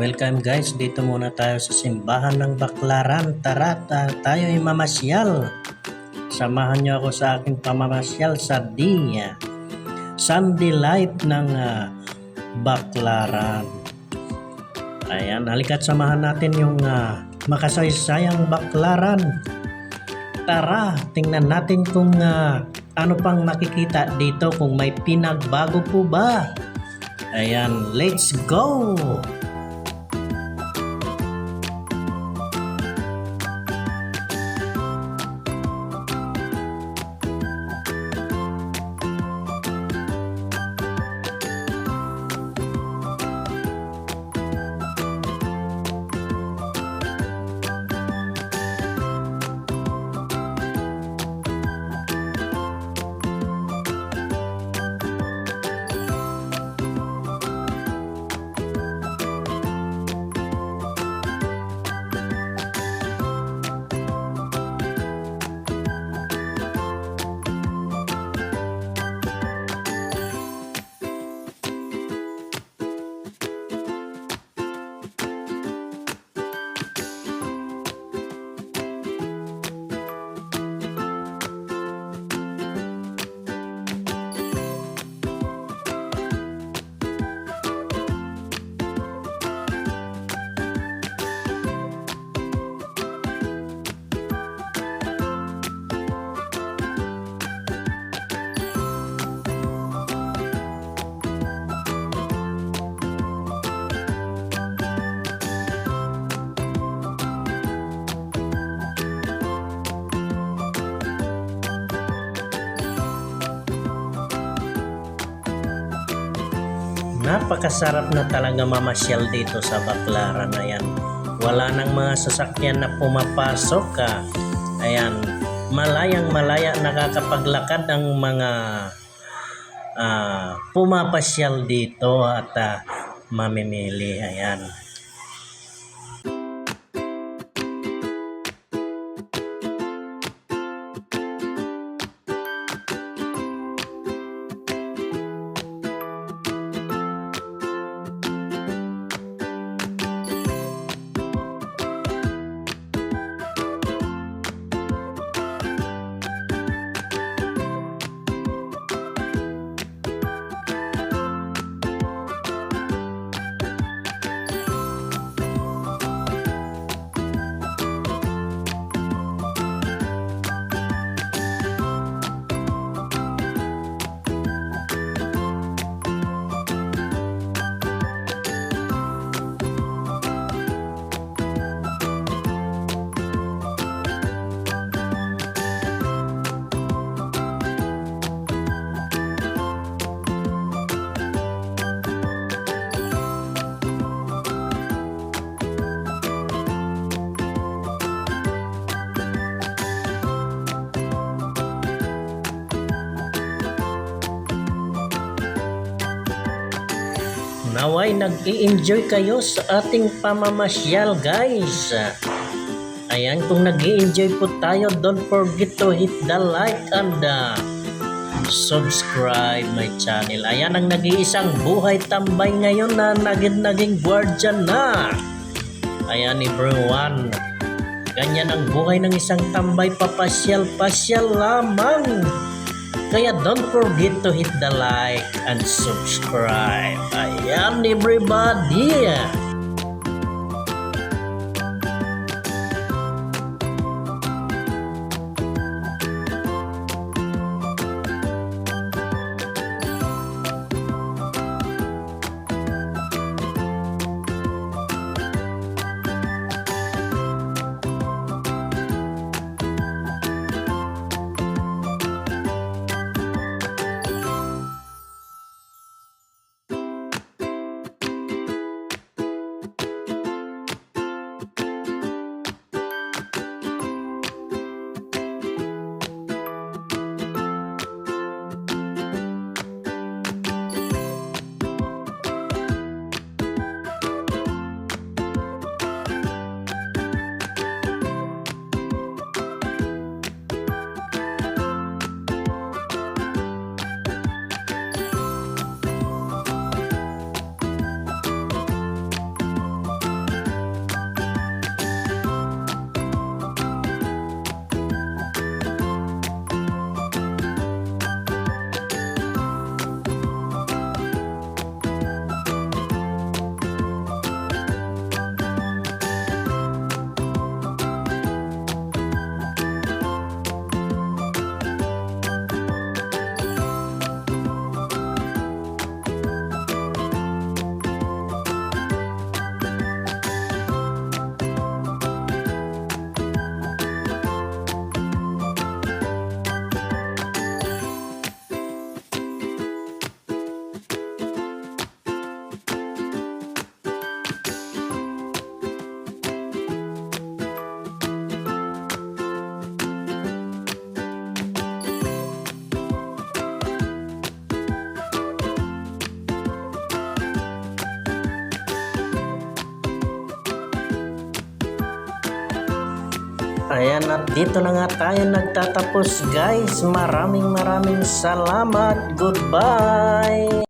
Welcome guys, dito muna tayo sa simbahan ng Baklaran. Tara, ta- tayo ay mamasyal. Samahan niyo ako sa aking pamamasyal sa Dinya. Sunday life ng ah, Baklaran. Ayan, halika't samahan natin yung ah, makasaysayang Baklaran. Tara, tingnan natin kung ah, ano pang makikita dito kung may pinagbago po ba. Ayan, let's go! Napakasarap na talaga mamasyal dito sa Baklaran na yan. Wala nang mga sasakyan na pumapasok ka. Ayan, malayang malaya nakakapaglakad ang mga ah, pumapasyal dito at ah, mamimili. Ayan. Naway nag-i-enjoy kayo sa ating pamamasyal guys. Ayan, kung nag enjoy po tayo, don't forget to hit the like and uh, subscribe my channel. Ayan ang nag-iisang buhay tambay ngayon na naging naging guardian na. Ayan everyone. Ganyan ang buhay ng isang tambay papasyal-pasyal lamang. Kaya don't forget to hit the like and subscribe. Ayan everybody! Ayan at dito na nga tayo nagtatapos guys. Maraming maraming salamat. Goodbye!